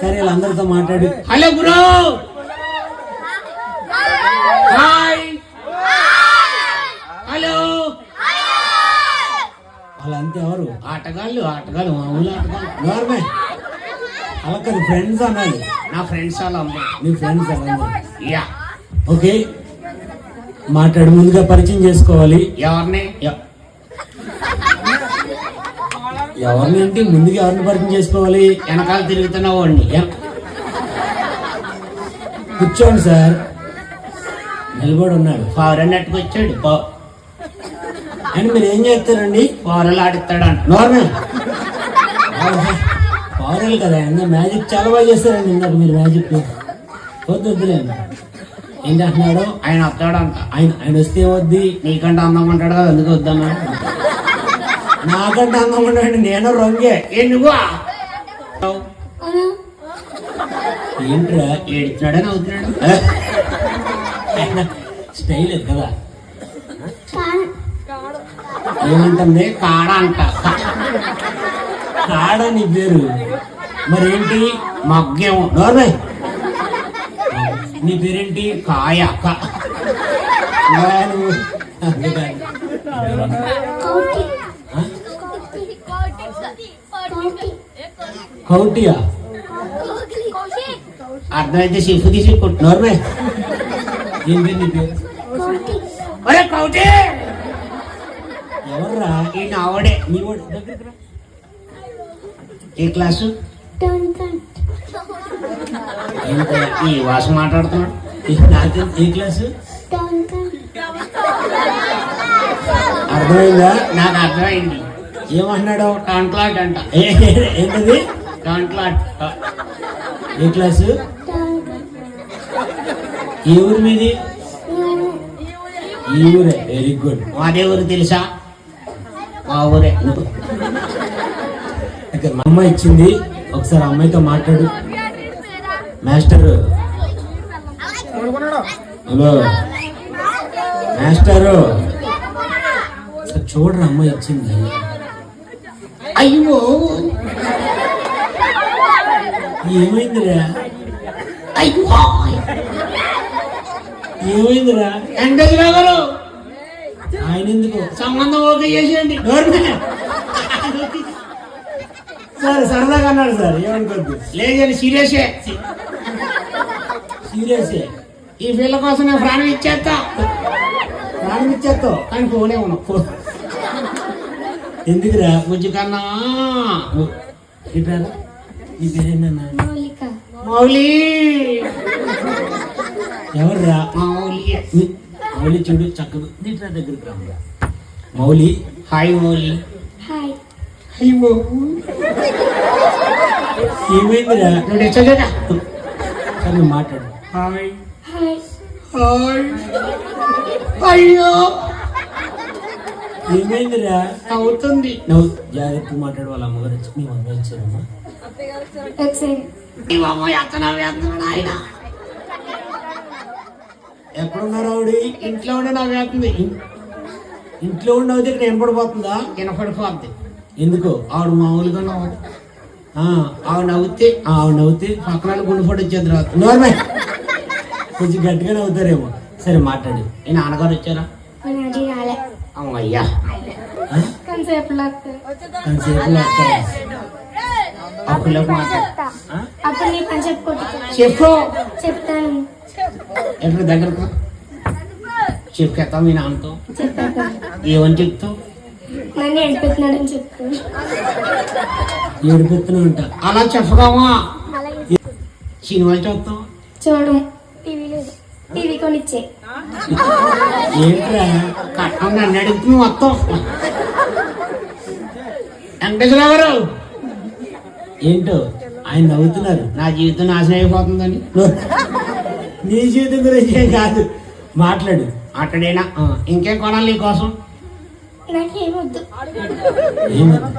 సరే వీళ్ళందరితో మాట్లాడు. Hello bro. హాయ్. హలో. వాళ్ళంతా ఎవరు? ఆటగాళ్ళు ఆటగాళ్ళు మామూలు ఆటగాళ్ళు. గవర్నమెంట్. కాదు ఫ్రెండ్స్ అనాలి నా ఫ్రెండ్స్ వాళ్ళ అమ్మ. మీ ఫ్రెండ్స్ యా. ఓకే. మాట్లాడు ముందుగా పరిచయం చేసుకోవాలి. ఎవరిని? ఎవరిని అంటే ముందుగా ఎవరిని పరిచయం చేసుకోవాలి? వెనకాల తిరుగుతున్న వాడిని కూర్చోండి సార్. నిలబడి ఉన్నాడు. ఫారెన్ నెట్టుకొచ్చాడు పా- అండ్ మీరు ఏం చేస్తారండి? ఫారెన్ ఆడిస్తాడంట నార్మల్ పవర్లు కదా ఇంకా మ్యాజిక్ చాలా బాగా చేస్తారండి ఇందాక మీరు మ్యాజిక్. వద్దు వద్దులేండి ఏంటి అంటున్నాడు ఆయన వస్తాడంట. ఆయన ఆయన వస్తే ఏమొద్ది నీకంటే అందం ఉంటాడు కదా అందుకు వద్దన్నా నాకంటే అందం ఉన్నాడు నేను రంగే. ఏ నువ్వు ఏంట్రా ఏడుతున్నాడని అవుతున్నాడు? స్టైల్ కదా. ఏమంటుంది? కాడ అంట. కాడ నీ పేరు. మరేంటి? మగ్గేమో. నార్మల్ నీ పేరేంటి? కాయ. అక్క ఇంకా నువ్వు కౌటియా? అర్థమైతే షిఫ్ తీసి కొట్టు నార్మల్ ఏంటి నీ పేరు? ఒరే కౌటి! ఎవర్రా? ఈయన ఆవిడే మీ వాడు. దగ్గరికి రా. ఏ క్లాసు? ఏంటయ్యా? ఈ వాస మాట్లాడుతున్నాడు. నాకు ఏ క్లాసు? అర్థమైందా? నాకు అర్థమైంది. ఏమంటున్నాడు కాంట్లాట్ అంట. ఏంటది? కాంట్లాట్ ఏ క్లాసు? ఏ ఊరు మీది? ఈ ఊరే. వెరీ గుడ్ మాదే ఊరు తెలుసా? మా ఊరే. మా అమ్మ ఇచ్చింది. ఒకసారి అమ్మాయితో మాట్లాడు. మాస్టర్. హలో. మాస్టరు. చూడరా అమ్మ ఇచ్చింది. అయ్యో. ఏమైందిరా? అయ్యో. ఏమైందిరా? వెంకటేశ్వర గారు. ఆయన ఎందుకు సంబంధం ఓకే చేసేయండి. సార్ సరదాగా అన్నాడు సార్ ఏమనుకోద్దు. లేదని సీరియసే. సీరియస్. ఈ పిల్ల కోసం నేను ప్రాణం ఇచ్చేస్తా. ప్రాణం ఇచ్చేస్తావు? కానీ ఫోనే ఉన్నావు ఎందుకురా? బుజ్జి కన్నా. ఇట్రా నీ పేరేంటన్నా? మౌలి. ఎవర్రా? మౌలి. మౌలి చూడు చక్కగా నీట్రా దగ్గరికి రా మౌలి. హాయ్ మౌలి. హాయ్. ఏమైందిరా? నువ్వు మాట్లాడు. హాయ్. హాయ్. హాయ్. అయ్యో. ఏమైందిరా? అవుతుంది నువ్వు జాగ్రత్త మాట్లాడు వాళ్ళ అమ్మగారు వచ్చి మీ వచ్చారమ్మా అమ్మ ఆయన ఎక్కడున్నారు ఆవిడ? ఇంట్లో ఉండి నా వేస్తుంది ఇంట్లో ఉండవు ఇక్కడ ఎంపడిపోతుందా వినపడిపోద్ది. ఎందుకు? ఆవిడ మామూలుగా నవ్వదు. ఆ, ఆవిడ నవ్వుతే ఆ, ఆవిడ నవ్వుతే? పక్కన గుండు పడి వచ్చేది రాదు నార్మల్ కొంచెం గట్టిగా నవ్వుతారేమో. సరే మాట్లాడు. ఈ నాన్నగారు వచ్చారా? కొంతసేపులో కాసేపు? అప్పుడు నీ పని చెప్పుకోవచ్చు చెప్పు. చెప్తాను. ఎప్పుడు దగ్గరకు? చెప్పేస్తా మీ నాన్నతో. ఏమని చెప్తావు? నన్ను ఎండిపోతున్నాడని చెప్పు. ఏడిపిస్తూనే ఉంటా అలా చెప్పగామా? సినిమాలు చూస్తాం చూడు టీవీ లేదు టీవీ కొనిచ్చే. ఏంట్రా? నన్ను మొత్తం గారు! ఏంటో? ఆయన నవ్వుతున్నారు. నా జీవితం నాశనం అయిపోతుందని. నీ జీవితం గురించి ఏం కాదు. మాట్లాడు. అక్కడేనా? ఇంకేం కొనాలి నీ కోసం?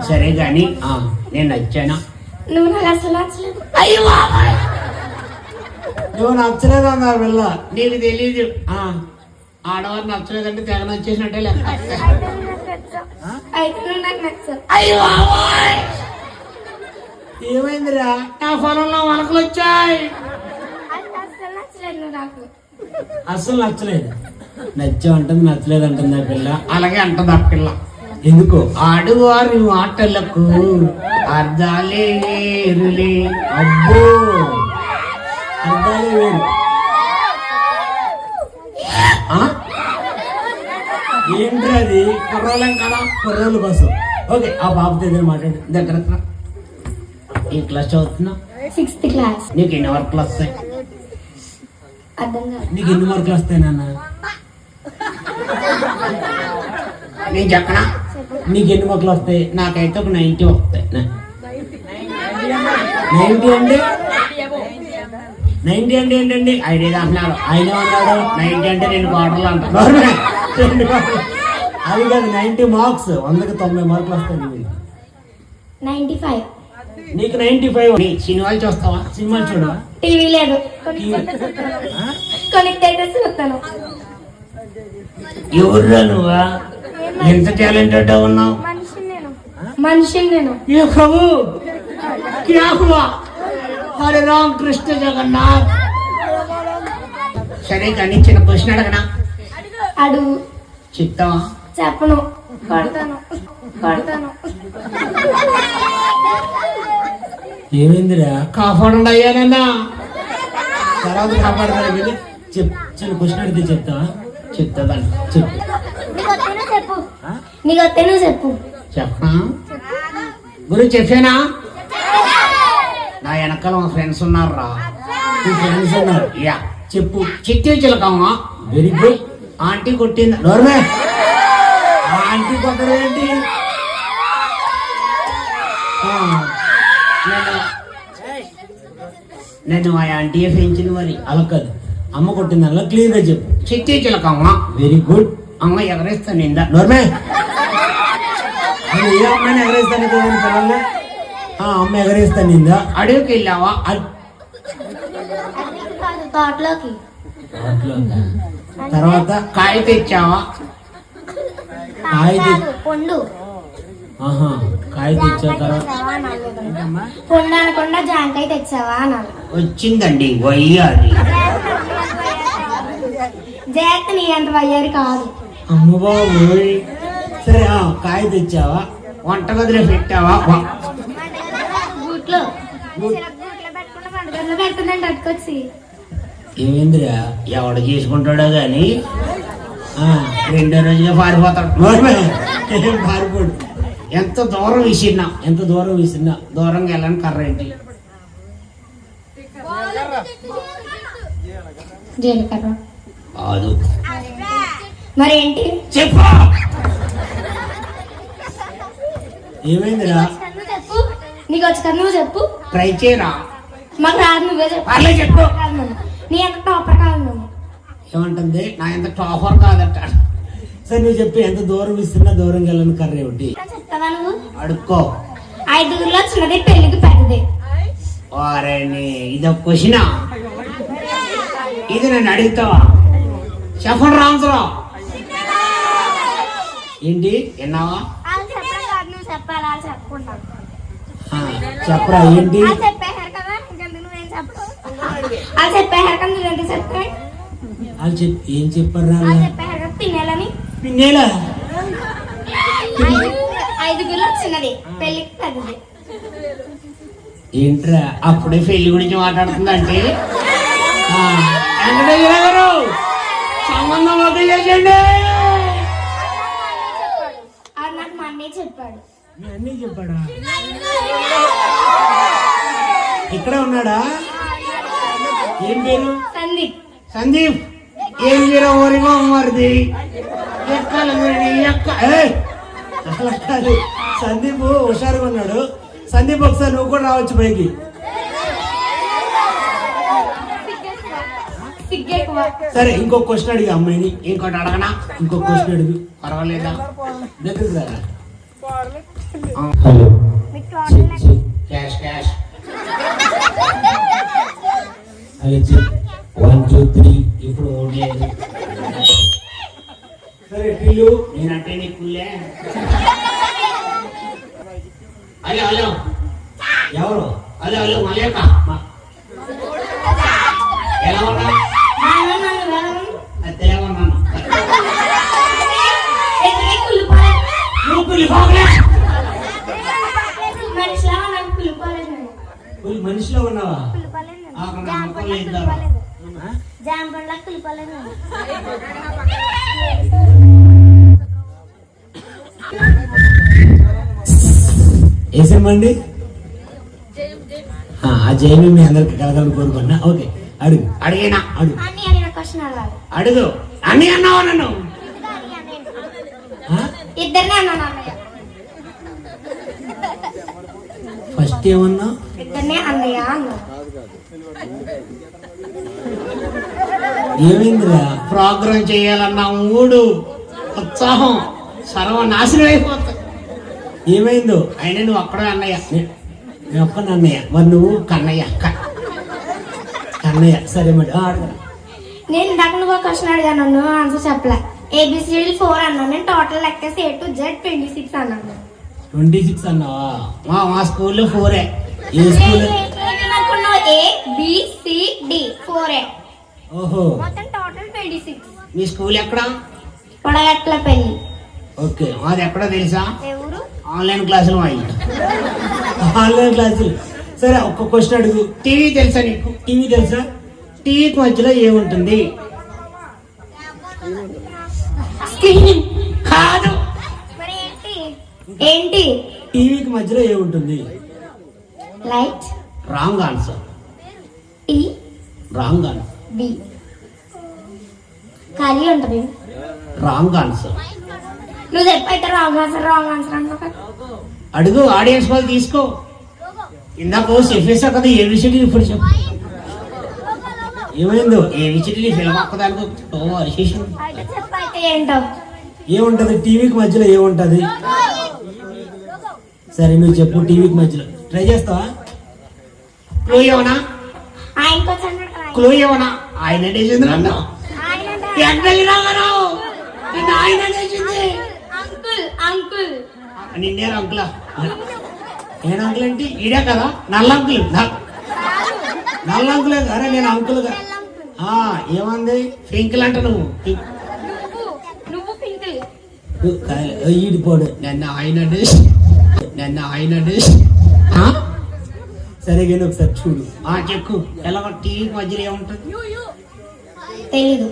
సరే గాని ఆ, నేను నచ్చానా? నువ్వు నాకు అసలు నచ్చలేదు. అయ్యో. నువ్వు నచ్చలేదు అన్నా పిల్ల? నీకు తెలీదు. ఆ, ఆడవారు నచ్చలేదంటే తెగ నచ్చేసినట్టే లెక్క. ఏమైందిరా? నా పొలంలో మొలకలు వచ్చాయి. అస్సలు నచ్చలేదు నచ్చామంటుంది నచ్చలేదు. అంటుంది ఆ పిల్ల. అలాగే అంటది ఆ పిల్ల. ఎందుకో? ఆడువారి మాటలకు అర్థాలే అబ్బో! అర్థాలే వేరు. ఆ? ఏంట్రా అది కుర్రోళ్ళం కదా? కుర్రోళ్ళ కోసం ఓకే ఆ బాబుతో ఏదైనా మాట్లాడు. దగ్గర. ఏ క్లాస్ చదువుతున్నా సిక్స్త్ క్లాస్ నీకు ఎన్ని వర్క్లు వస్తాయి? నీకు ఎన్ని మార్కులు వస్తాయి నాన్న? నేను చెప్పనా? నీకు ఎన్ని మార్కులు వస్తాయి? నాకైతే ఒక నైన్టీ వస్తాయి. నైన్టీ అంటే? నైన్టీ అంటే ఏంటండి? ఐదు ఐదు అంటున్నారు. ఆయన అన్నాడు నైన్టీ అంటే రెండు క్వార్టర్లు అంటున్నారు. అది కాదు నైన్టీ మార్క్స్. వందకి తొంభై మార్కులు వస్తాయి నైన్టీ ఫైవ్. నీకు నైన్టీ ఫైవ్. సినిమాలు చూస్తావా? సినిమాలు చూడవా? టీవీ లేదు. కొన్ని థియేటర్స్ చూస్తాను. ఎవర్రా నువ్వా? ఎంత టాలెంటెడ్ ఉన్నావు? మనిషిని నేను. మనిషిని నేను. ఏ ప్రభు? హరి రామ్ కృష్ణ జగన్నాథ్. సరే కానీ చిన్న ప్రశ్న అడగనా? అడుగు. చెప్తావా? చెప్పను. పడతాను. పడతాను. ఏమైందిరా? కాపాడండి అయ్యానన్నా తర్వాత కాపాడతాను వెళ్ళి? చెప్ చిన్న ప్రశ్న అడిగితే చెప్తావా? చెప్తా దాన్ని చెప్పు. నీకు చెప్పు. చెప్పు గురు చెప్పానా? నా వెనకాల మా ఫ్రెండ్స్ ఉన్నారు రా ఫ్రెండ్స్ ఉన్నారు. యా. చెప్పు. చిట్టి చిలకమ్మా. వెరీ గుడ్ ఆంటీ కొట్టింది. నోర్మే. ఆంటీ కొట్టడం ఏంటి? నన్ను ఆ ఆంటీ పెంచింది మరి. అలా కాదు అమ్మ కొట్టిందల్లా క్లియర్గా చెప్పు. చిట్టి చిలకమ్మ. వెరీ గుడ్ అమ్మ ఎగరేస్తా నిందా నోర్మే. నేను అమ్మాయిని ఎగరేస్తాను ఆ అమ్మ ఎగరేస్తాను నిందా అడవికి వెళ్ళావా తోటలోకి. తర్వాత? కాయ తెచ్చావా? కాయ పండు. ఆహా కాయ తర్వాత? తెచ్చావా అనాలి. పండు అనకుండా జాంకాయ తెచ్చావా వచ్చిందండి వయ్యారి జాగ్రత్త నీ అంత వయ్యారి కాదు. అమ్మ బాబోయ్. సరే ఆ కాయ తెచ్చావా? వంటగదిలో పెట్టావా? వ- గూట్లో గూట్లో పెట్టుకుంటే వంటగదిలో పెడుతుందండి అట్టుకొచ్చి ఏమైందిరా ఎవడు చేసుకుంటాడో గాని? ఆ, రెండో రోజుగా పారిపోతాడు. పారిపోడు. ఎంత దూరం విసిరినా ఎంత దూరం వేసిందా దూరంగా వెళ్ళని కర్ర ఏంటి? జీలకర్ర. కాదు. మరి ఏంటి చెప్పు. ఏమైందిరా? నీకు వచ్చి కదా నువ్వు చెప్పు. ట్రై చేయరా మాకు రాదు నువ్వే చెప్పు. చెప్పు. నీ అంత టాపర్ కాదు ఏమంటుంది? నా ఎంత టాపర్ కాదట సరే నువ్వు చెప్పి ఎంత దూరం ఇస్తున్నా దూరం వెళ్ళని కర్ర ఏమిటి? చెప్తావా నువ్వు? అడుక్కో. ఐదుగురిలో చిన్నది పెళ్ళికి పెద్దది. వారే ఇదొక క్వశ్చన్ ఇది నన్ను అడుగుతావా? చెప్పండి రామచరావు ఏంటి? విన్నావా? వాళ్ళు చెప్పడం కాదు నువ్వు చెప్పాలి? చెప్పుకుంటాను ఆ, చెప్పరా ఏంటి? వాళ్ళు చెప్ ఏం చెప్పారా పిన్నేలా చిన్నది పెద్దది. ఏంట్రా అప్పుడే పెళ్ళి గురించి మాట్లాడుతుందంటే? వెంకటేశ్వర గారు సంబంధం వద్దు మీ అన్నీ చెప్పాడా? ఇక్కడే ఉన్నాడా? ఏం పేరు? సందీప్. సందీప్. ఏం జీరో ఊరిగో మరిది ఎక్కాలి ఎక్క. ఏయ్! అలా కాదు. సందీప్ హుషారుగా ఉన్నాడు. సందీప్ ఒకసారి నువ్వు కూడా రావచ్చు పైకి. సరే ఇంకో క్వశ్చన్ అడిగి అమ్మాయిని. ఇంకోటి అడగనా? ఇంకో క్వశ్చన్ అడుగు. పర్వాలేదా? ఆ, హలో. క్యాష్ క్యాష్ అలా వన్ టూ త్రీ. ఇప్పుడు ఓడలేదు సరే టిల్లు నేనంటే నీకు కుల్లే హలో హలో. ఎవరు? అదే మలేక ఎలా ఉన్నా. అయితే ఎదురే కులిపోలేదు. నువ్వు మనిషిలా ఉన్నాను, కులిపోలేదు నేను. పోయి మనిషిలో ఉన్నావా కులిపోలేదు నేను. ఆ, అక్కడ జామ నమ్మకం పండ్లా లేదు కులిపోలేదు. ఆ? జామ పండ్లా కులిపోలేదు నేను. ఏ సినిమా అండి ఆ, ఆ జైలు మీ అందరికి కలగాలని కోరుకున్నా. ఓకే అడుగు. అడిగినా? అడుగు. అడుగు. అన్ని అన్నావు నన్ను? ఇద్దరినే అన్నాను ఫస్ట్ ఏమన్నా ఇద్దరినే అన్నయ్య ఏమైందిరా? ప్రోగ్రాం చేయాలన్న మూడు ఉత్సాహం సర్వనాశనం అయిపోతుంది ఏమైందో? అయినా నువ్వు అక్కడే అన్నయ్య. నేను ఒక్క అన్నయ్య. మరి నువ్వు కన్నయ్య కన్నయ్య. సరే మరి ఆ, అడుగు నేను ఇందాక నువ్వు క్వశ్చన్ అడిగాను నువ్వు ఆన్సర్ చెప్పలే. ఏబిసిడి ఫోర్ అన్నాను నేను టోటల్ లెక్కేసి A to Z twenty six అన్నాను ట్వంటీ సిక్స్ అన్నావా? మా మా స్కూల్లో ఫోరే ఏ స్కూల్ అనుకున్నావు? A B C D. Four A. ఓహో. మొత్తం టోటల్ మీ స్కూల్ ఎక్కడ? పొడగట్ల పెళ్ళి ఓకే. మాది ఎక్కడో తెలుసా? ఎవరు ఆన్లైన్ క్లాసులు అయ్యి ఆన్లైన్ క్లాసులు. సరే ఒక్క క్వశ్చన్ అడుగు. టీవీ తెలుసా నీకు? టీవీ తెలుసా? టీవీకి మధ్యలో ఏముంటుంది? స్క్రీన్. కాదు. మరి ఏంటి? ఏంటి? టీవీకి మధ్యలో ఏముంటుంది? Light wrong answer. T wrong answer. B. ఖాళీ ఉంటుంది. Wrong answer. నువ్వు చెప్పైతే రాంగ్ ఆన్సర్ రాంగ్ ఆన్సర్ అన్నావు కదా అడుగు ఆడియన్స్ వాళ్ళు తీసుకో. ఇందాక చెప్పేసా కదా ఏ విషయం ఇప్పుడు చెప్పు. ఏమైందో? ఏ విషయం ఫిల్మ్ ఒక్కదానికి ఏంటో? ఏముంటది? టీవీకి మధ్యలో ఏముంటది? సరే నువ్వు చెప్పు టీవీకి మధ్యలో. ట్రై చేస్తావా? క్లూ ఏమన్నా? క్లూ ఏమన్నా? ఆయన వేసింది నన్ను. ఆయన వేసింది అంకుల్ అంకుల్ నిన్నే అంకులా. నేను అంకుల్ ఏంటి ఈడే కదా? నల్ల అంకుల్. నల్ల అంకులే అరే నేను అంకుల్గా. ఆ, ఏమంది? పింకుల్ అంట నువ్వు. ఈడిపోడు నన్ను ఆయన డిష్ నన్ను ఆయన డిష్ ఆ? సరే కానీ ఒకసారి చూడు. ఆ చెక్కు ఎలా టీవీ మధ్యలో ఏముంటుంది? తెలీదు.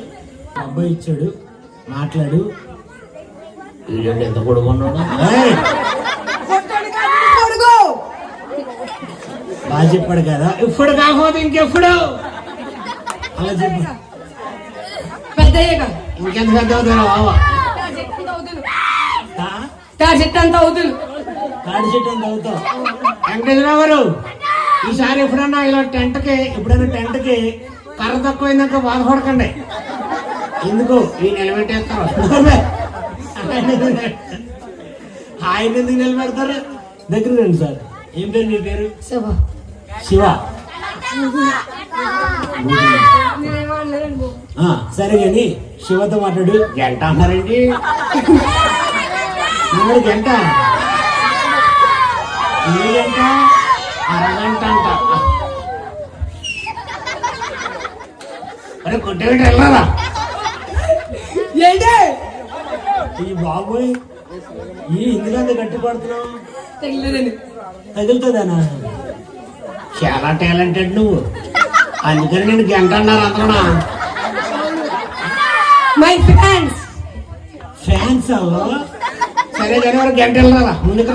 అబ్బాయి ఇచ్చాడు. మాట్లాడు. ఎంత కొడుకున్నాడు ఏయ్! బాగా చెప్పాడు కదా. ఇప్పుడు కాకపోతే ఇంకెప్పుడు? అలా చెప్పు. పెద్దయ్యాక. ఇంకెంత పెద్ద అవుతారా బాబా ఆ? తాడి చెట్టు అంతా అవుతుంది తాడి చెట్టు అంత అవుతావు. వెంకటేశ్వరరావు గారు. ఈసారి ఎప్పుడన్నా ఇలా టెంట్కి ఎప్పుడైనా టెంట్కి కర్ర తక్కువైందాక బాధపడకండి ఎందుకు? ఈ నిలబెట్టేస్తారు. ఆయన ఎందుకు నిలబెడతారు? దగ్గర రండి సార్. ఏం పేరు మీ పేరు? శివ. శివ. సరే కానీ శివతో మాట్లాడు. గంట అన్నారండి. గంట? ఏ గంట? అరగంట అంట అరే కొట్టేమిటి వెళ్ళరా ఏంటి? ఈ బాబోయ్ ఈ ఎందుకంత గట్టి పడుతున్నావు. తగ్గలేదండి తగులుతుందానా? చాలా టాలెంటెడ్ నువ్వు. అందుకని నేను గంట అన్నారు అందరూ మై ఫ్యాన్స్ అవ్వ సరే సరే వారు గంట వెళ్ళరా ముందుకు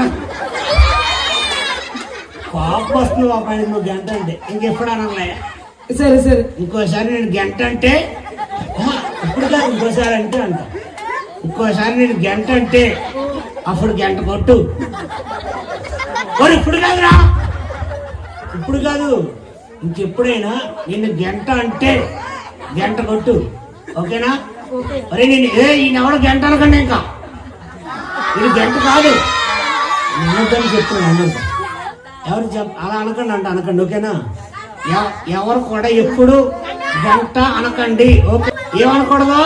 పాపం వస్తుంది ఆయనకి నువ్వు గంట అంటే ఇంకెప్పుడు అనలే సరే సరే. ఇంకోసారి నేను గంట అంటే ఇప్పుడు కాదు ఇంకోసారి అంటే అంట. ఇంకోసారి నేను గంట అంటే అప్పుడు గంట కొట్టు. మరి ఇప్పుడు కాదురా. ఇప్పుడు కాదు. ఇంకెప్పుడైనా నిన్ను గంట అంటే గంట కొట్టు. ఓకేనా? అరే నేను ఏ ఈయన ఎవడు గంట అనకండి ఇంకా. ఇది గంట కాదు. నమ్మకం చెప్తున్నాను. అన్నట్టు ఎవరు చెప్ అలా అనకండి అంట అనకండి ఓకేనా? ఎవ- ఎవరు కూడా ఎప్పుడు గంట అనకండి ఓకే? ఏమనకూడదు?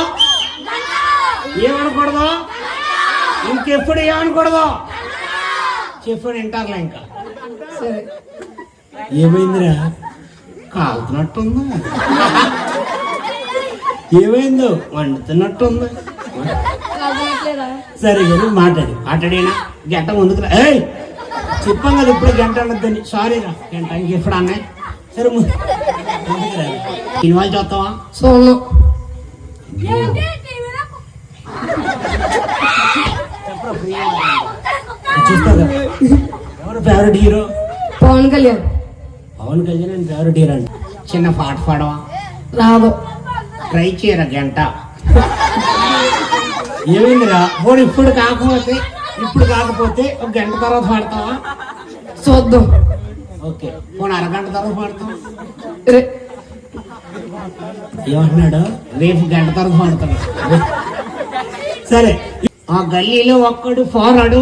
ఏమనకూడదు? ఇంకెప్పుడు ఏమనకూడదు? చెప్పు వింటారులే ఇంకా. సరే. ఏమైందిరా? కాలుతున్నట్టుంది. ఏమైందో? వండుతున్నట్టుంది. సరే కానీ మాట్లాడి. మాట్లాడేనా? గంట ముందుకు రా. ఏయ్! చెప్పాం కదా ఇప్పుడు గంట అన్నదని సారీ రా. గంట ఇంకెప్పుడు అన్నాయి సరే. సినిమాలు చూస్తావా? సోను చూస్తా కదా. ఎవరు favourite hero Pawan Kalyan. Pawan Kalyan and favourite hero అండి. చిన్న పాట పాడవా? రాదు. ట్రై చేయరా గంట? ఏమైందిరా? పోనీ ఇప్పుడు కాకపోతే ఇప్పుడు కాకపోతే ఒక గంట తర్వాత పాడతావా? చూద్దాం ఓకే. పోనీ అరగంట తర్వాత పాడతావా? రే. ఏమంటున్నాడు? రేపు గంట తర్వాత పాడతాడు. సరే. ఆ గల్లీలో ఒక్కడు ఫారాడు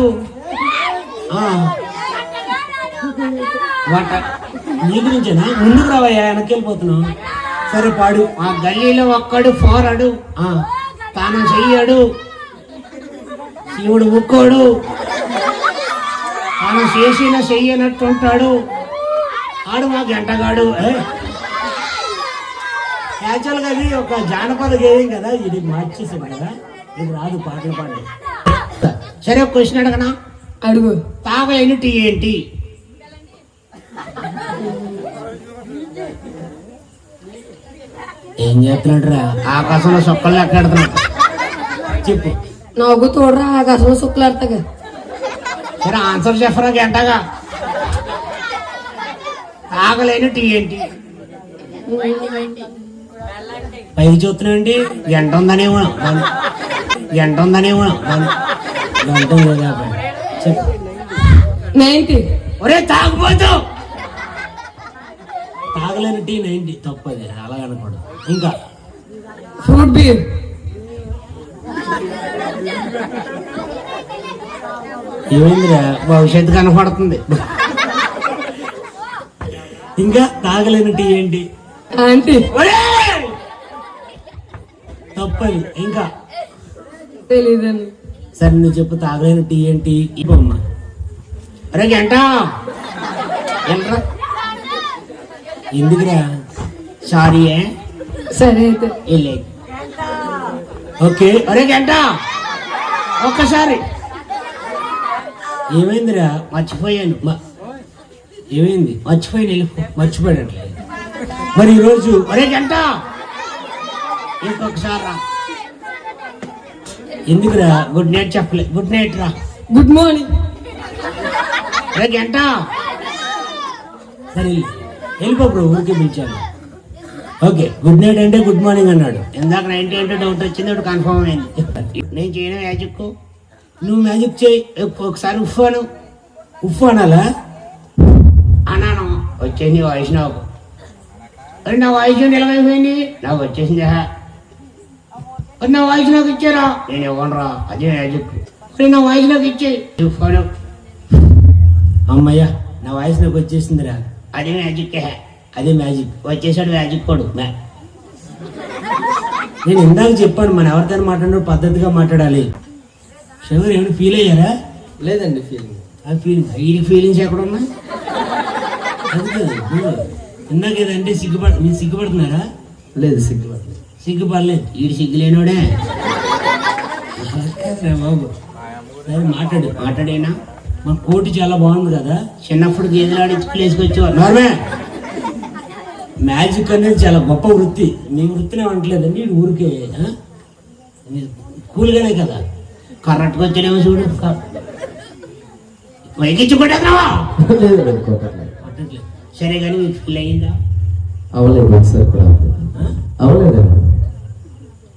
వాట. నీ గురించేనా? ముందుకు రావయ్యా వెనక్కి వెళ్ళిపోతున్నావు. సరే పాడు. ఆ గల్లీలో ఒక్కడు ఫారాడు తాను చెయ్యడు. శివుడు ముక్కోడు తాను చేసిన చెయ్యనట్టుంటాడు. ఆడు మా గంటగాడు? యాక్చువల్గా అది ఒక జానపద గేయం కదా ఇది మార్చేసాడు కదా. ఇది రాదు పాటలు పాడు. సరే ఒక క్వశ్చన్ అడగనా? అడుగు. తాగలేని టీ ఏంటి? ఏం చేస్తున్నాడు రా ఆకాశంలో సొక్కలు ఎక్కడుతున్నాడు చెప్పు. నాకు తోడరా ఆకాశంలో శుక్లాడతాగా సరే ఆన్సర్ చెప్పరా గంటగా? తాగలేని టీ ఏంటి? పైకి చూస్తున్నాండి గంట ఉందనేమో గంట ఉందనేమో గంట నైన్టీ. ఒరే తాగబోతు. తాగలేని టీ నైన్టీ. తప్పది అలా అనకూడదు ఇంకా? Fruit beer. ఏమైందిరా? భవిష్యత్తు కనపడుతుంది. ఇంకా తాగలేని టీ ఏంటి? ఆంటీ! తప్పది. ఇంకా? తెలీదండి. సరే నువ్వు చెప్పు తాగలేని టీ ఏంటి? ఇవ్వమ్మ ఒరే గంట! ఏంట్రా ఎందుకురా? సారీ సరే అయితే. వెళ్ళే. ఓకే. ఒరే గంట ఒక్కసారి. ఏమైందిరా? మర్చిపోయాను. ఏమైంది? మర్చిపోయి వెళ్ళిపో మర్చిపోయినట్లేదు మరి ఈరోజు ఒరే గంట ఇంకొకసారి రా. ఎందుకురా? గుడ్ నైట్ చెప్పలే. గుడ్ నైట్ రా. Good morning. ఒరే గంట. సరే వెళ్ళు. వెళ్ళిపో బ్రో ఊరికే పిలిచాను. ఓకే గుడ్ నైట్ అంటే గుడ్ మార్నింగ్ అన్నాడు. ఇందాక నైన్టీ అంటే డౌట్ వచ్చింది ఇప్పుడు కన్ఫర్మ్ అయింది. నేను చేయను మ్యాజిక్ నువ్వు మ్యాజిక్ చేయి ఒకసారి ఉఫాను ఉఫ్ అనాలా? అన్నాను. వచ్చేసింది వాయిస్ నాకు అరే నా వాయిస్ నిలవైపోయింది నాకు వచ్చేసింది. అరే నా వాయిస్ నాకు ఇచ్చారా? నేను ఇవ్వనురా అదే మ్యాజిక్ అరే నా వాయిస్ నాకు ఇచ్చే ఫోన్ అమ్మయ్యా నా వాయిస్ నాకు వచ్చేసిందిరా. అదే మ్యాజిక్. అదే మ్యాజిక్. వచ్చేసాడు మ్యాజిక్ కోడు నేను ఇందాక చెప్పాను మన ఎవరితో మాట్లాడిన పద్ధతిగా మాట్లాడాలి. శివర్ ఏమైనా ఫీల్ అయ్యారా? లేదండి ఫీలింగ్ ఆ ఫీల్ వీడి ఫీలింగ్స్ ఎక్కడ ఉన్నాయి అది కాదు ఇందాక ఏదంటే సిగ్గుపడ మీరు సిగ్గుపడుతున్నారా? లేదు సిగ్గుపడలేదు. సిగ్గుపడలేదు. వీడి సిగ్గులేనోడే. బాబు. సరే మాట్లాడు. మాట్లాడేనా? మన కోటి చాలా బాగుంది కదా. చిన్నప్పుడు గేదెలు ఆడించి ప్లేస్కి వచ్చేవారు. నార్మే! మ్యాజిక్ అనేది చాలా గొప్ప వృత్తి. మీ వృత్తినే ఇది ఊరికే కూల్గానే కదా. కరెక్ట్గా వచ్చాడేమో చూడు. అనుకోవట్లేదు పట్టట్లేదు సరే కానీ మీకు ఫీల్ అయ్యిందా అవలేదు ఒకసారి కూడా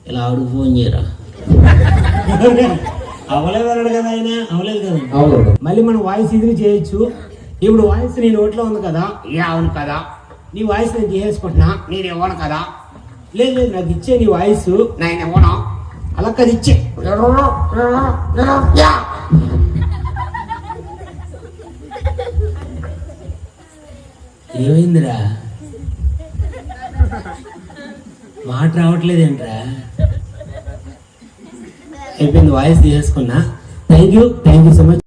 ఇలా ఆవిడ ఫోన్ చేయరా? అవలేదు అన్నాడు కదా ఆయన. అవలేదు కదా. అవలేదు. మళ్ళీ మనం వాయిస్ ఇది చేయొచ్చు. ఇప్పుడు వాయిస్ నీ నోట్లో ఉంది కదా. ఏ అవును కదా? నీ వాయిస్ నేను చేసేసుకుంటున్నా నేను ఇవ్వను కదా. లేదు లేదు నాకు ఇచ్చే నీ వాయిస్. నేను ఇవ్వను. అలా కదా ఇచ్చే. ఏమైందిరా? మాట రావట్లేదేంట్రా? అయిపోయింది voice తీసేసుకున్నా. Thank you thank you so much